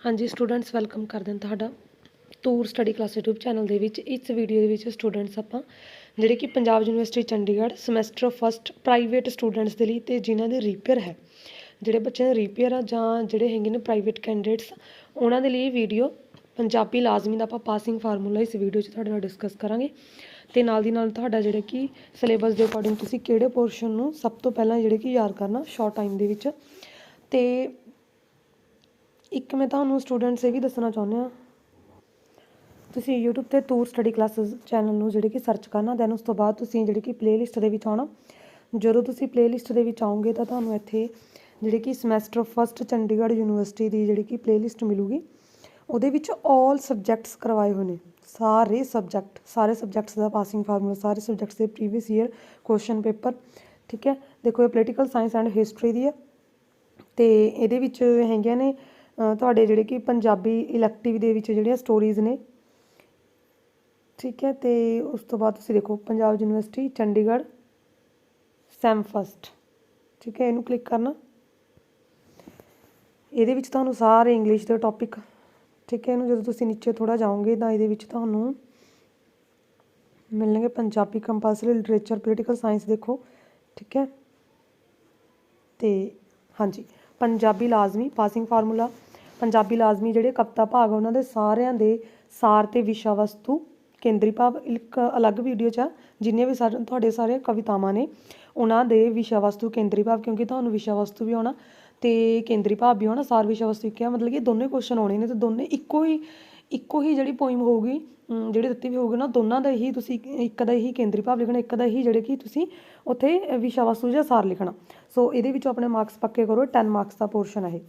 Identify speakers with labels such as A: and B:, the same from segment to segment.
A: ਹਾਂਜੀ students welcome ਕਰਦੇ ਹਾਂ ਤੁਹਾਡਾ tour study class YouTube channel ਦੇ ਵਿੱਚ। ਇਸ ਵੀਡੀਓ ਦੇ ਵਿੱਚ ਸਟੂਡੈਂਟਸ ਆਪਾਂ, ਜਿਹੜੇ ਕਿ Punjab university Chandigarh semester first private students ਦੇ ਲਈ ਤੇ ਜਿਨ੍ਹਾਂ ਦੇ ਰੀਪੇਅਰ ਹੈ। ਜਿਹੜੇ ਬੱਚਿਆਂ ਦੇ ਰੀਪੇਅਰ ਆ ਜਾਂ ਜਿਹੜੇ ਹੈਗੇ ਨੇ ਪ੍ਰਾਈਵੇਟ ਕੈਂਡੀਡੇਟਸ ਉਹਨਾਂ ਦੇ ਲਈ ਵੀਡੀਓ ਪੰਜਾਬੀ ਲਾਜ਼ਮੀ ਦਾ ਆਪਾਂ ਪਾਸਿੰਗ ਫਾਰਮੂਲਾ ਇਸ ਵੀਡੀਓ 'ਚ ਤੁਹਾਡੇ ਨਾਲ ਡਿਸਕਸ ਕਰਾਂਗੇ। ਤੇ ਨਾਲ ਦੀ ਨਾਲ ਤੁਹਾਡਾ ਜਿਹੜਾ ਕਿ ਸਿਲੇਬਸ ਦੇ ਅਕੋਰਡਿੰਗ ਤੁਸੀਂ ਕਿਹੜੇ ਪੋਰਸ਼ਨ ਨੂੰ ਸਭ ਤੋਂ ਪਹਿਲਾਂ ਜਿਹੜੇ ਕਿ ਯਾਦ ਕਰਨਾ ਸ਼ਾਰਟ ਟਾਈਮ ਦੇ ਵਿੱਚ। ਤੇ ਇੱਕ ਮੈਂ ਤੁਹਾਨੂੰ ਸਟੂਡੈਂਟਸ ਇਹ ਵੀ ਦੱਸਣਾ ਚਾਹੁੰਦੇ ਹਾਂ। ਤੁਸੀਂ YouTube ਤੇ ਟੂਰ ਸਟੱਡੀ ਕਲਾਸਿਸ ਚੈਨਲ ਨੂੰ ਜਿਹੜੇ ਕਿ ਸਰਚ ਕਰਨਾ ਦੈਨ ਉਸ ਤੋਂ ਬਾਅਦ ਤੁਸੀਂ ਜਿਹੜੇ ਕਿ ਪਲੇਲਿਸਟ ਦੇ ਵਿੱਚ ਆਉਣਾ। ਜਦੋਂ ਤੁਸੀਂ ਪਲੇਲਿਸਟ ਦੇ ਵਿੱਚ ਆਉਂਗੇ ਤਾਂ ਤੁਹਾਨੂੰ ਇੱਥੇ ਜਿਹੜੇ ਕਿ ਸਮੈਸਟਰ ਫਸਟ ਚੰਡੀਗੜ੍ਹ ਯੂਨੀਵਰਸਿਟੀ ਦੀ ਜਿਹੜੀ ਕਿ ਪਲੇਲਿਸਟ ਮਿਲੂਗੀ। ਉਹਦੇ ਵਿੱਚ 올 ਸਬਜੈਕਟਸ ਕਰਵਾਏ ਹੋਏ ਨੇ। ਸਾਰੇ ਸਬਜੈਕਟ ਸਾਰੇ ਸਬਜੈਕਟਸ ਦਾ ਪਾਸਿੰਗ ਫਾਰਮੂਲਾ ਸਾਰੇ ਸਬਜੈਕਟਸ ਦੇ ਪ੍ਰੀਵੀਅਸ ਈਅਰ ਕੁਐਸਚਨ ਪੇਪਰ ਠੀਕ ਹੈ? ਦੇਖੋ ਇਹ ਪੋਲੀਟੀਕਲ ਸਾਇੰਸ ਐਂਡ ਹਿਸਟਰੀ ਦੀ ਹੈ। ਤੇ ਇਹਦੇ ਵਿੱਚ ਹੈਗੀਆਂ ਨੇ ਤੁਹਾਡੇ ਜਿਹੜੇ ਕਿ ਪੰਜਾਬੀ ਇਲੈਕਟਿਵ ਦੇ ਵਿੱਚ ਜਿਹੜੀਆਂ ਸਟੋਰੀਜ਼ ਨੇ, ਠੀਕ ਹੈ, ਤੇ ਉਸ ਤੋਂ ਬਾਅਦ ਤੁਸੀਂ ਦੇਖੋ Punjab university, Chandigarh, sem first, ਠੀਕ ਹੈ, ਇਹਨੂੰ ਕਲਿੱਕ ਕਰਨਾ। ਇਹਦੇ ਵਿੱਚ ਤੁਹਾਨੂੰ ਸਾਰੇ ਇੰਗਲਿਸ਼ ਦੇ ਟੌਪਿਕ ਠੀਕ ਹੈ, ਇਹਨੂੰ ਜਦੋਂ ਤੁਸੀਂ ਨੀਚੇ ਥੋੜਾ ਜਾਓਗੇ ਤਾਂ ਇਹਦੇ ਵਿੱਚ ਤੁਹਾਨੂੰ ਮਿਲਣਗੇ Punjabi compulsory literature political science ਦੇਖੋ, ਠੀਕ ਹੈ, ਤੇ ਹਾਂਜੀ। ਪੰਜਾਬੀ ਲਾਜ਼ਮੀ ਪਾਸਿੰਗ ਫਾਰਮੂਲਾ ਪੰਜਾਬੀ ਲਾਜ਼ਮੀ ਜਿਹੜੇ ਕਵਿਤਾ ਭਾਗ ਉਹਨਾਂ ਦੇ ਸਾਰਿਆਂ ਦੇ ਸਾਰ ਤੇ ਵਿਸ਼ਾ ਵਸਤੂ, ਕੇਂਦਰੀ ਭਾਵ, ਇੱਕ ਅਲੱਗ ਵੀਡੀਓ 'ਚ ਆ, ਜਿੰਨੇ ਵੀ ਸਾਰੇ ਤੁਹਾਡੇ ਸਾਰੇ ਕਵਿਤਾਵਾਂ ਨੇ, ਉਹਨਾਂ ਦੇ ਵਿਸ਼ਾ ਵਸਤੂ, ਕੇਂਦਰੀ ਭਾਵ, ਕਿਉਂਕਿ ਤੁਹਾਨੂੰ ਵਿਸ਼ਾ ਵਸਤੂ ਵੀ ਆਉਣਾ ਤੇ ਕੇਂਦਰੀ ਭਾਵ ਵੀ ਆਉਣਾ, ਸਾਰ ਵਿਸ਼ਾ ਵਸਤੂ ਇੱਕ ਆ, ਮਤਲਬ ਕਿ ਦੋਨੇ ਕੁਐਸਚਨ ਆਉਣੇ ਨੇ ਤੇ ਦੋਨੇ ਇੱਕੋ ਹੀ ਇੱਕੋ ਹੀ ਜਿਹੜੀ ਪੋਇਮ ਹੋਊਗੀ ਅਮ, ਜਿਹੜੀ ਦਿੱਤੀ ਵੀ ਹੋਊਗੀ ਨਾ ਦੋਨਾਂ ਦਾ ਹੀ ਤੁਸੀਂ ਇੱਕ- ਦਾ ਹੀ ਕੇਂਦਰੀ ਭਾਵ ਲਿਖਣਾ ਇੱਕ ਦਾ ਹੀ ਜਿਹੜੇ ਕਿ ਤੁਸੀਂ ਉੱਥੇ ਵਿਸ਼ਾ ਵਸਤੂ ਜਾਂ ਸਾਰ ਲਿਖਣਾ। ਸੋ ਇਹਦੇ ਵਿੱਚੋਂ ਆਪਣੇ ਮਾਰਕਸ ਪੱਕੇ ਕਰੋ 10 ਮਾਰਕਸ ਦਾ ਪੋਰਸ਼ਨ ਹੈ ਇਹ।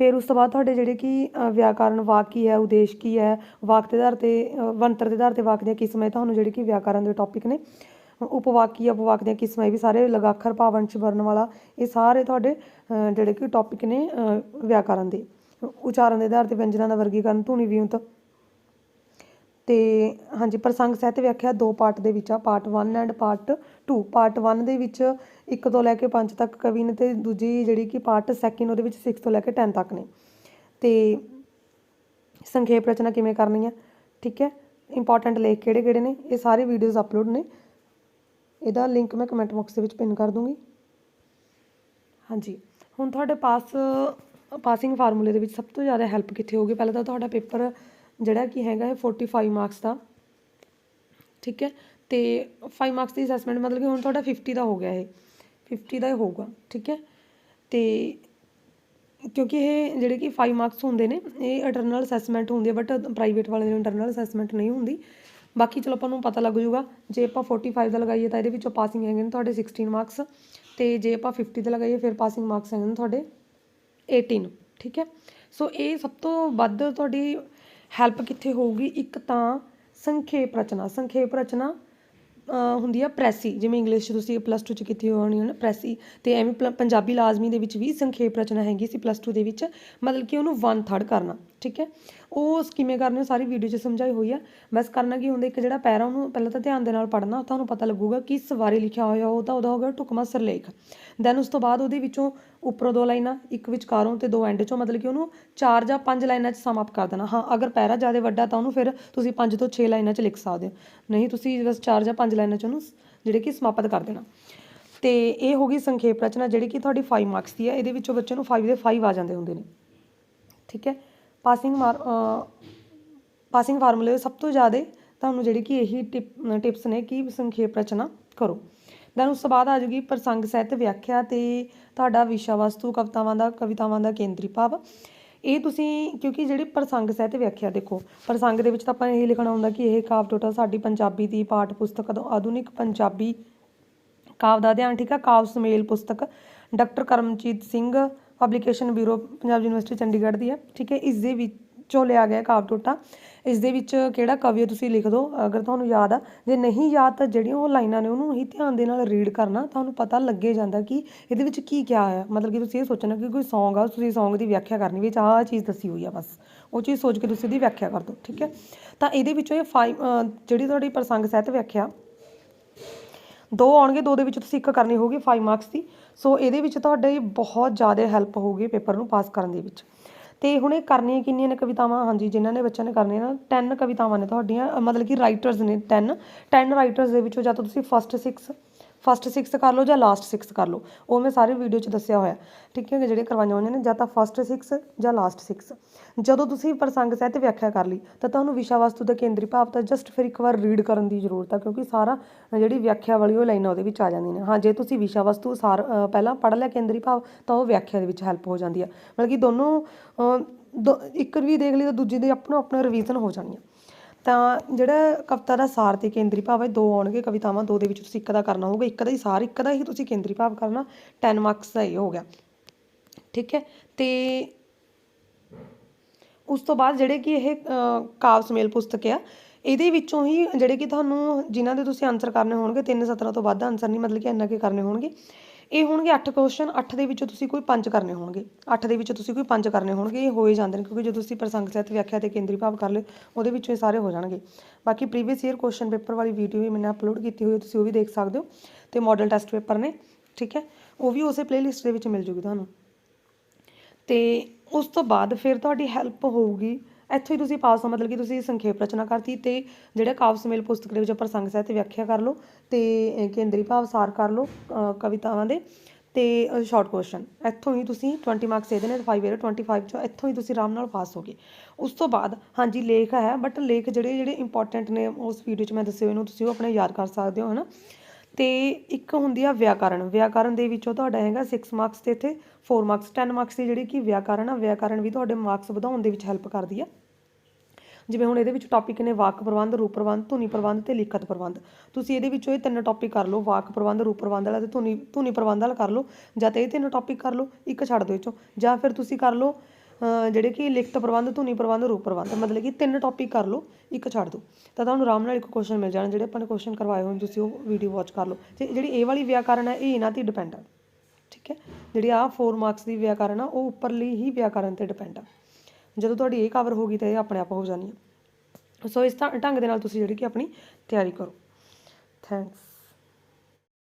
A: ਫਿਰ ਉਸ ਤੋਂ ਬਾਅਦ ਤੁਹਾਡੇ ਜਿਹੜੇ ਕਿ ਵਿਆਕਰਨ ਵਾਕ ਕੀ ਹੈ ਉਦੇਸ਼ ਕੀ ਹੈ ਵਾਕ ਦੇ ਆਧਾਰ ਤੇ ਵੰਤਰ ਦੇ ਆਧਾਰ ਤੇ ਵਾਕ ਦੀਆਂ ਕਿਸਮਾਂ ਤੁਹਾਨੂੰ ਜਿਹੜੇ ਕਿ ਵਿਆਕਰਨ ਦੇ ਟੌਪਿਕ ਨੇ। ਉਪਵਾਕੀ ਕੀ ਉਪਵਾਕ ਦੀਆਂ ਕਿਸਮਾਂ ਵੀ ਸਾਰੇ ਲਗਾਖਰ ਭਾਵੰਸ਼ ਵਰਨ ਵਾਲਾ ਇਹ ਸਾਰੇ ਤੁਹਾਡੇ ਜਿਹੜੇ ਕਿ ਟੌਪਿਕ ਨੇ ਵਿਆਕਰਨ ਦੇ। ਉਚਾਰਨ ਦੇ ਆਧਾਰ ਤੇ ਵਿਅੰਜਨਾਂ ਦਾ ਵਰਗੀਕਰਨ ਧੁਨੀ ਵਿਉਂਤ। ਤੇ ਹਾਂਜੀ, ਪ੍ਰਸੰਗ ਸਹਿਤ ਵਿਆਖਿਆ ਦੋ ਪਾਰਟ ਦੇ ਵਿੱਚ ਆ ਪਾਰਟ 1 ਐਂਡ ਪਾਰਟ 2 ਪਾਰਟ 1 ਦੇ ਵਿੱਚ 1 ਤੋਂ ਲੈ ਕੇ 5 ਤੱਕ ਕਵੀ ਨੇ ਤੇ ਦੂਜੀ ਜਿਹੜੀ ਕਿ ਪਾਰਟ ਸੈਕਿੰਡ ਉਹਦੇ ਵਿੱਚ 6 ਤੋਂ ਲੈ ਕੇ 10 ਤੱਕ ਨੇ। ਤੇ ਸੰਖੇਪ ਰਚਨਾ ਕਿਵੇਂ ਕਰਨੀ ਹੈ ਠੀਕ ਹੈ? ਇੰਪੋਰਟੈਂਟ ਲੇਖ ਕਿਹੜੇ ਕਿਹੜੇ ਨੇ? ਇਹ ਸਾਰੇ ਵੀਡੀਓਜ਼ ਅਪਲੋਡ ਨੇ। ਇਹਦਾ ਲਿੰਕ ਮੈਂ ਕਮੈਂਟ ਬਾਕਸ ਦੇ ਵਿੱਚ ਪਿਨ ਕਰ ਦੂੰਗੀ। ਹਾਂਜੀ, ਹੁਣ ਤੁਹਾਡੇ ਪਾਸ ਪਾਸਿੰਗ ਫਾਰਮੂਲੇ ਦੇ ਵਿੱਚ ਸਭ ਤੋਂ ਜ਼ਿਆਦਾ ਹੈਲਪ ਕਿੱਥੇ ਹੋਊਗੀ? ਪਹਿਲਾਂ ਤਾਂ ਤੁਹਾਡਾ ਪੇਪਰ ਜਿਹੜਾ ਕਿ ਹੈਗਾ ਹੈ 45 ਮਾਰਕਸ ਦਾ। ਠੀਕ ਹੈ? ਤੇ 5 ਮਾਰਕਸ ਦੀ ਅਸੈਸਮੈਂਟ ਮਤਲਬ ਕਿ ਹੁਣ ਤੁਹਾਡਾ 50 ਦਾ ਹੋ ਗਿਆ ਇਹ। 50 ਦਾ ਹੀ ਹੋਊਗਾ। ਠੀਕ ਹੈ? ਤੇ ਕਿਉਂਕਿ ਇਹ ਜਿਹੜੇ ਕਿ 5 ਮਾਰਕਸ ਹੁੰਦੇ ਨੇ, ਇਹ ਇੰਟਰਨਲ ਅਸੈਸਮੈਂਟ ਹੁੰਦੀ ਹੈ ਬਟ ਪ੍ਰਾਈਵੇਟ ਵਾਲੇ ਨੂੰ ਇੰਟਰਨਲ ਅਸੈਸਮੈਂਟ ਨਹੀਂ ਹੁੰਦੀ। ਬਾਕੀ ਚਲੋ ਆਪਾਂ ਨੂੰ ਪਤਾ ਲੱਗ ਜੂਗਾ ਜੇ ਆਪਾਂ 45 ਦਾ ਲਗਾਈਏ ਤਾਂ ਇਹਦੇ ਵਿੱਚੋਂ ਪਾਸਿੰਗ ਹੈਗੇ ਨੇ ਤੁਹਾਡੇ 16 ਮਾਰਕਸ ਤੇ ਜੇ ਆਪਾਂ 50 ਦਾ ਲਗਾਈਏ, ਫਿਰ ਪਾਸਿੰਗ ਮਾਰਕਸ ਹੈਗੇ ਨੇ ਤੁਹਾਡੇ 18 ਠੀਕ ਹੈ? ਸੋ ਇਹ ਸਭ ਤੋਂ ਵੱਧ ਤੁਹਾਡੀ ਹੈਲਪ ਕਿੱਥੇ ਹੋਊਗੀ? ਇੱਕ ਤਾਂ ਸੰਖੇਪ ਰਚਨਾ ਸੰਖੇਪ ਰਚਨਾ ਹੁੰਦੀ ਆ ਪ੍ਰੈਸੀ, ਜਿਵੇਂ ਇੰਗਲਿਸ਼ 'ਚ ਤੁਸੀਂ ਪਲੱਸ 2 ਚ ਕੀਤੀ ਹੋਣੀ ਹੈ ਨਾ ਪ੍ਰੈਸੀ, ਤੇ ਐਵੇਂ ਪਲ- ਪੰਜਾਬੀ ਲਾਜ਼ਮੀ ਦੇ ਵਿੱਚ ਵੀ ਸੰਖੇਪ ਰਚਨਾ ਹੈਗੀ ਸੀ ਪਲੱਸ 2 ਦੇ ਵਿੱਚ, ਮਤਲਬ ਕਿ ਉਹਨੂੰ ਵਨ ਥਰਡ ਕਰਨਾ, ਠੀਕ ਹੈ? ਉਹ ਕਿਵੇਂ ਕਰਨੇ, ਉਹ ਸਾਰੀ ਵੀਡੀਓ 'ਚ ਸਮਝਾਈ ਹੋਈ ਆ। ਬਸ ਕਰਨਾ ਕੀ ਹੁੰਦਾ, ਇੱਕ ਜਿਹੜਾ ਪੈਰਾ ਉਹਨੂੰ ਪਹਿਲਾਂ ਤਾਂ ਧਿਆਨ ਦੇ ਨਾਲ ਪੜ੍ਹਨਾ, ਤੁਹਾਨੂੰ ਪਤਾ ਲੱਗੂਗਾ ਕਿਸ ਬਾਰੇ ਲਿਖਿਆ ਹੋਇਆ, ਉਹ ਤਾਂ ਉਹਦਾ ਹੋਗਾ ਢੁਕਵਾਂ ਸਿਰਲੇਖ। ਦੈਨ ਉਸ ਤੋਂ ਬਾਅਦ ਉਹਦੇ ਵਿੱਚੋਂ ਉੱਪਰੋਂ ਦੋ ਲਾਈਨਾਂ, ਇੱਕ ਵਿਚਕਾਰੋਂ ਤੇ ਦੋ ਐਂਡ 'ਚੋਂ, ਮਤਲਬ ਕਿ ਉਹਨੂੰ ਚਾਰ ਜਾਂ ਪੰਜ ਲਾਈਨਾਂ 'ਚ ਸਮ ਅਪ ਕਰ ਦੇਣਾ। ਹਾਂ, ਅਗਰ ਪੈਰਾ ਜ਼ਿਆਦਾ ਵੱਡਾ ਤਾਂ ਉਹਨੂੰ ਫਿਰ ਤੁਸੀਂ ਪੰਜ ਤੋਂ 6 ਲਾਈਨਾਂ 'ਚ ਲਿਖ ਸਕਦੇ ਹੋ। ਨਹੀਂ, ਤੁਸੀਂ ਬਸ ਚਾਰ ਜਾਂ ਪੰਜ ਲਾਈਨਾਂ 'ਚ ਉਹਨੂੰ ਜਿਹੜੇ ਕਿ ਸਮਾਪਤ ਕਰ ਦੇਣਾ। ਤੇ ਇਹ ਹੋ ਗਈ ਸੰਖੇਪ ਰਚਨਾ, ਜਿਹੜੀ ਕਿ ਤੁਹਾਡੀ 5 ਮਾਰਕਸ ਦੀ ਹੈ। ਇਹਦੇ ਵਿੱਚੋਂ ਬੱਚੇ ਨੂੰ 5 ਦੇ 5 ਆ ਜਾਂਦੇ ਹੁੰਦੇ ਨੇ। ਠੀਕ ਹੈ? ਪਾਸਿੰਗ ਮਾਰ ਪਾਸਿੰਗ ਫਾਰਮੂਲੇ ਸਭ ਤੋਂ ਜ਼ਿਆਦਾ ਤੁਹਾਨੂੰ ਜਿਹੜੀ ਕਿ ਇਹੀ ਟਿਪ ਟਿਪਸ ਨੇ ਕਿ ਸੰਖੇਪ ਰਚਨਾ ਕਰੋ। ਦੈਨ ਉਸ ਤੋਂ ਬਾਅਦ ਆ ਜੂਗੀ ਪ੍ਰਸੰਗ ਸਹਿਤ ਵਿਆਖਿਆ ਤੇ ਤੁਹਾਡਾ ਵਿਸ਼ਾ ਵਸਤੂ ਕਵਿਤਾਵਾਂ ਦਾ ਕਵਿਤਾਵਾਂ ਦਾ ਕੇਂਦਰੀ ਭਾਵ। ਇਹ ਤੁਸੀਂ, ਕਿਉਂਕਿ ਜਿਹੜੀ ਪ੍ਰਸੰਗ ਸਹਿਤ ਵਿਆਖਿਆ ਦੇਖੋ, ਪ੍ਰਸੰਗ ਦੇ ਵਿੱਚ ਤਾਂ ਆਪਾਂ ਇਹ ਲਿਖਣਾ ਹੁੰਦਾ ਕਿ ਇਹ ਕਾਵ ਟੋਟਾ ਸਾਡੀ ਪੰਜਾਬੀ ਦੀ ਪਾਠ ਪੁਸਤਕ ਆਧੁਨਿਕ ਪੰਜਾਬੀ ਕਾਵ ਦਾ ਅਧਿਐਨ, ਠੀਕ ਆ? ਕਾਵ ਸਮੇਲ ਪੁਸਤਕ, doctor Karamjit Singh, publication bureau, Punjab university Chandigarh ਦੀ ਹੈ, ਠੀਕ ਹੈ? ਇਸ ਦੇ ਵਿੱਚੋਂ ਲਿਆ ਗਿਆ ਕਾਵ ਟੋਟਾ ਇਸ ਦੇ ਵਿੱਚ ਕਿਹੜਾ ਕਵੀ ਤੁਸੀਂ ਲਿਖ ਦਿਓ, ਅਗਰ ਤੁਹਾਨੂੰ ਯਾਦ ਆ। ਜੇ ਨਹੀਂ ਯਾਦ ਤਾਂ ਜਿਹੜੀਆਂ ਉਹ ਲਾਈਨਾਂ ਨੇ ਉਹਨੂੰ ਹੀ ਧਿਆਨ ਦੇ ਨਾਲ ਰੀਡ ਕਰਨਾ, ਤੁਹਾਨੂੰ ਪਤਾ ਲੱਗੇ ਜਾਂਦਾ ਕਿ ਇਹਦੇ ਵਿੱਚ ਕੀ ਕਿਹਾ ਹੋਇਆ। ਮਤਲਬ ਕਿ ਤੁਸੀਂ ਇਹ ਸੋਚਣਾ ਕਿ ਕੋਈ Song ਆ, ਤੁਸੀਂ Song ਦੀ ਵਿਆਖਿਆ ਕਰਨੀ, ਵਿੱਚ ਆਹ ਚੀਜ਼ ਦੱਸੀ ਹੋਈ ਆ ਬਸ। ਉਹ ਚੀਜ਼ ਸੋਚ ਕੇ ਤੁਸੀਂ ਇਹਦੀ ਵਿਆਖਿਆ ਕਰ ਦਿਓ, ਠੀਕ ਹੈ? ਤਾਂ ਇਹਦੇ ਵਿੱਚੋਂ ਇਹ ਫਾਈਵ ਜਿਹੜੀ ਤੁਹਾਡੀ ਪ੍ਰਸੰਗ ਸਹਿਤ ਵਿਆਖਿਆ, ਦੋ ਆਉਣਗੇ, ਦੋ ਦੇ ਵਿੱਚ ਤੁਸੀਂ ਇੱਕ ਕਰਨੀ ਹੋਊਗੀ 5 ਮਾਰਕਸ ਦੀ। ਸੋ ਇਹਦੇ ਵਿੱਚ ਤੁਹਾਡੇ ਬਹੁਤ ਜ਼ਿਆਦਾ ਹੈਲਪ ਹੋਊਗੀ ਪੇਪਰ ਨੂੰ ਪਾਸ ਕਰਨ ਦੇ ਵਿੱਚ। ਤੇ ਹੁਣ ਇਹ ਕਰਨੀਆਂ ਕਿੰਨੀਆਂ ਨੇ ਕਵਿਤਾਵਾਂ? ਹਾਂਜੀ, ਜਿਨ੍ਹਾਂ ਨੇ ਬੱਚਿਆਂ ਨੇ ਕਰਨੀਆਂ ਨਾ 10 ਕਵਿਤਾਵਾਂ ਨੇ ਤੁਹਾਡੀਆਂ ਮਤਲਬ ਕਿ ਰਾਈਟਰਸ ਨੇ 10 10 ਰਾਈਟਰਸ ਦੇ ਵਿੱਚੋਂ ਜਾਂ ਤਾਂ ਤੁਸੀਂ ਫਸਟ 6 ਫਸਟ 6 ਕਰ ਲਓ ਜਾਂ ਲਾਸਟ 6 ਕਰ ਲਓ, ਉਹ ਮੈਂ ਸਾਰੇ ਵੀਡੀਓ 'ਚ ਦੱਸਿਆ ਹੋਇਆ। ਠੀਕ ਹੈ ਜਿਹੜੇ ਕਰਵਾਈਆਂ ਹੋਈਆਂ ਨੇ, ਜਾਂ ਤਾਂ ਫਸਟ 6 ਜਾਂ ਲਾਸਟ 6 ਜਦੋਂ ਤੁਸੀਂ ਪ੍ਰਸੰਗ ਸਹਿਤ ਵਿਆਖਿਆ ਕਰ ਲਈ, ਤਾਂ ਤੁਹਾਨੂੰ ਵਿਸ਼ਾ ਵਸਤੂ ਦਾ ਕੇਂਦਰੀ ਭਾਵ ਤਾਂ ਜਸਟ ਫਿਰ ਇੱਕ ਵਾਰ ਰੀਡ ਕਰਨ ਦੀ ਜ਼ਰੂਰਤ ਆ, ਕਿਉਂਕਿ ਸਾਰਾ ਜਿਹੜੀ ਵਿਆਖਿਆ ਵਾਲੀ ਉਹ ਲਾਈਨਾਂ ਉਹਦੇ ਵਿੱਚ ਆ ਜਾਂਦੀਆਂ ਨੇ। ਹਾਂ, ਜੇ ਤੁਸੀਂ ਵਿਸ਼ਾ ਵਸਤੂ ਸਾਰ ਪਹਿਲਾਂ ਪੜ੍ਹ ਲਿਆ ਕੇਂਦਰੀ ਭਾਵ, ਤਾਂ ਉਹ ਵਿਆਖਿਆ ਦੇ ਵਿੱਚ ਹੈਲਪ ਹੋ ਜਾਂਦੀ ਆ। ਮਤਲਬ ਕਿ ਦੋਨੋਂ ਦੋ- ਇੱਕ ਵੀ ਦੇਖ ਲਈ ਤਾਂ ਦੂਜੀ ਦੇ ਆਪਣਾ ਆਪਣਾ ਰਿਵੀਜ਼ਨ ਹੋ ਜਾਣੀ ਆ। ਤਾਂ ਜਿਹੜਾ ਕਵਿਤਾ ਦਾ ਸਾਰ ਤੇ ਕੇਂਦਰੀ ਭਾਵ ਹੈ ਦੋ ਆਉਣਗੇ ਕਵਿਤਾਵਾਂ ਦੋ ਦੇ ਵਿੱਚ ਤੁਸੀਂ ਇੱਕ ਦਾ ਕਰਨਾ ਹੋਊਗਾ ਇੱਕ ਦਾ ਹੀ ਸਾਰ ਇੱਕ ਦਾ ਹੀ ਤੁਸੀਂ ਕੇਂਦਰੀ ਭਾਵ ਕਰਨਾ 10 ਮਾਰਕਸ ਦਾ ਇਹ ਹੋ ਗਿਆ। ਠੀਕ ਹੈ? ਤੇ ਉਸ ਤੋਂ ਬਾਅਦ ਜਿਹੜੇ ਕਿ ਇਹ ਅ, ਕਾਵ ਸਮੇਲ ਪੁਸਤਕ ਆ ਇਹਦੇ ਵਿੱਚੋਂ ਹੀ ਜਿਹੜੇ ਕਿ ਤੁਹਾਨੂੰ ਜਿਨ੍ਹਾਂ ਦੇ ਤੁਸੀਂ ਆਨਸਰ ਕਰਨੇ ਹੋਣਗੇ ਤਿੰਨ ਸਤਰਾਂ ਤੋਂ ਵੱਧ ਆਨਸਰ ਨਹੀਂ ਮਤਲਬ ਕਿ ਇੰਨਾ ਕਿ ਕਰਨੇ ਹੋਣਗੇ। ਇਹ ਹੋਣਗੇ 8 ਕੁਐਸਚਨ 8 ਦੇ ਵਿੱਚੋਂ ਤੁਸੀਂ ਕੋਈ 5 ਕਰਨੇ ਹੋਣਗੇ। 8 ਦੇ ਵਿੱਚੋਂ ਤੁਸੀਂ ਕੋਈ 5 ਕਰਨੇ ਹੋਣਗੇ, ਇਹ ਹੋਏ ਜਾਂਦੇ ਨੇ, ਕਿਉਂਕਿ ਜਦੋਂ ਤੁਸੀਂ ਪ੍ਰਸੰਗ ਸਹਿਤ ਵਿਆਖਿਆ ਤੇ ਕੇਂਦਰੀ ਭਾਵ ਕਰ ਲਏ, ਉਹਦੇ ਵਿੱਚੋਂ ਇਹ ਸਾਰੇ ਹੋ ਜਾਣਗੇ। ਬਾਕੀ ਪ੍ਰੀਵੀਅਸ ਈਅਰ ਕੁਐਸਚਨ ਪੇਪਰ ਵਾਲੀ ਵੀਡੀਓ ਵੀ ਮੈਨੇ ਅਪਲੋਡ ਕੀਤੀ ਹੋਈ ਤੁਸੀਂ ਉਹ ਵੀ ਦੇਖ ਸਕਦੇ ਹੋ, ਤੇ ਮਾਡਲ ਟੈਸਟ ਪੇਪਰ ਨੇ, ਠੀਕ ਹੈ? ਉਹ ਵੀ ਉਸੇ ਪਲੇਲਿਸਟ ਦੇ ਵਿੱਚ ਮਿਲ ਜੂਗੀ ਤੁਹਾਨੂੰ। ਤੇ ਉਸ ਤੋਂ ਬਾਅਦ ਫਿਰ ਤੁਹਾਡੀ ਹੈਲਪ ਹੋਊਗੀ ਇੱਥੋਂ ਹੀ ਤੁਸੀਂ ਪਾਸ ਹੋ, ਮਤਲਬ ਕਿ ਤੁਸੀਂ ਸੰਖੇਪ ਰਚਨਾ ਕਰਤੀ ਤੇ ਜਿਹੜਾ ਕਾਵਿ ਸਮੇਲ ਪੁਸਤਕ ਦੇ ਵਿੱਚ ਪ੍ਰਸੰਗ ਸਾਹਿਤ ਵਿਆਖਿਆ ਕਰ ਲਓ ਤੇ ਕੇਂਦਰੀ ਭਾਵ ਸਾਰ ਕਰ ਲਓ ਕਵਿਤਾਵਾਂ ਦੇ ਤੇ ਸ਼ਾਰਟ ਕੁਐਸਚਨ ਇੱਥੋਂ ਹੀ ਤੁਸੀਂ 20 ਮਾਰਕਸ ਇਹਦੇ ਨੇ 5 ਇਹਦੇ 25 ਚੋਂ ਇੱਥੋਂ ਹੀ ਤੁਸੀਂ ਆਰਾਮ ਨਾਲ ਪਾਸ ਹੋਗੇ ਉਸ ਤੋਂ ਬਾਅਦ, ਹਾਂਜੀ, ਲੇਖ ਹੈ ਬਟ ਲੇਖ ਜਿਹੜੇ ਜਿਹੜੇ ਇੰਪੋਰਟੈਂਟ ਨੇ, ਉਸ ਵੀਡੀਓ 'ਚ ਮੈਂ ਦੱਸੇ ਹੋਏ ਨੂੰ, ਤੁਸੀਂ ਉਹ ਆਪਣੇ ਯਾਦ ਕਰ ਸਕਦੇ ਹੋ, ਹਨਾ? ਤੇ ਇੱਕ ਹੁੰਦੀ ਆ ਵਿਆਕਰਨ। ਵਿਆਕਰਨ ਦੇ ਵਿੱਚੋਂ ਤੁਹਾਡਾ ਹੈਗਾ 6 ਮਾਰਕਸ ਤੇ ਇੱਥੇ 4 ਮਾਰਕਸ 10 ਮਾਰਕਸ ਦੀ ਜਿਹੜੀ ਕਿ ਵਿਆਕਰਨ ਆ, ਵਿਆਕਰਨ ਵੀ ਤੁਹਾਡੇ ਮਾਰਕਸ ਵਧਾਉਣ ਦੇ ਵਿੱਚ ਹੈਲਪ ਕਰਦੀ ਆ। ਜਿਵੇਂ ਹੁਣ ਇਹਦੇ ਵਿੱਚ ਟੌਪਿਕ ਨੇ ਵਾਕ ਪ੍ਰਬੰਧ, ਰੂਪ ਪ੍ਰਬੰਧ, ਧੁਨੀ ਪ੍ਰਬੰਧ ਤੇ ਲਿਖਤ ਪ੍ਰਬੰਧ। ਤੁਸੀਂ ਇਹਦੇ ਵਿੱਚੋਂ ਇਹ ਤਿੰਨ ਟੌਪਿਕ ਕਰ ਲਓ, ਵਾਕ ਪ੍ਰਬੰਧ, ਰੂਪ ਪ੍ਰਬੰਧ ਵਾਲਾ ਤੇ ਧੁਨੀ ਧੁਨੀ ਪ੍ਰਬੰਧ ਵਾਲਾ ਕਰ ਲਓ, ਜਾਂ ਤਾਂ ਇਹ ਤਿੰਨ ਟੌਪਿਕ ਕਰ ਲਓ, ਇੱਕ ਛੱਡ ਦਿਓ ਇਹ ਜਾਂ ਫਿਰ ਤੁਸੀਂ ਕਰ ਲਓ ਜਿਹੜੇ ਕਿ ਲਿਖਤ ਪ੍ਰਬੰਧ, ਧੁਨੀ ਪ੍ਰਬੰਧ, ਰੂਪ ਪ੍ਰਬੰਧ, ਮਤਲਬ ਕਿ ਤਿੰਨ ਟੌਪਿਕ ਕਰ ਲਓ, ਇੱਕ ਛੱਡ ਦਿਓ ਤਾਂ ਤੁਹਾਨੂੰ ਆਰਾਮ ਨਾਲ ਇੱਕ ਕੁਐਸਚਨ ਮਿਲ ਜਾਣਾ, ਜਿਹੜੇ ਆਪਾਂ ਨੇ ਕੁਐਸਚਨ ਕਰਵਾਏ ਹੋਣ, ਤੁਸੀਂ ਉਹ ਵੀਡੀਓ ਵਾਚ ਕਰ ਲਓ। ਤੇ ਜਿਹੜੀ ਇਹ ਵਾਲੀ ਵਿਆਕਰਨ ਹੈ, ਇਹ ਇਹਨਾਂ ਤੇ ਡਿਪੈਂਡ ਆ। ਠੀਕ ਹੈ? ਜਿਹੜੀ ਆ 4 ਮਾਰਕਸ ਦੀ ਵਿਆਕਰਨ ਆ, ਉਹ ਉੱਪਰਲੀ ਹੀ ਵਿਆਕਰਨ ਤੇ ਡਿਪੈਂਡ ਆ। ਜਦੋਂ ਤੁਹਾਡੀ ਇਹ ਕਵਰ ਹੋ ਗਈ, ਤਾਂ ਇਹ ਆਪਣੇ ਆਪ ਹੋ ਜਾਣੀ ਆ। ਸੋ ਇਸ ਤਾਂ ਢੰਗ ਦੇ ਨਾਲ ਤੁਸੀਂ ਜਿਹੜੀ ਕਿ ਆਪਣੀ ਤਿਆਰੀ ਕਰੋ। ਥੈਂਕਸ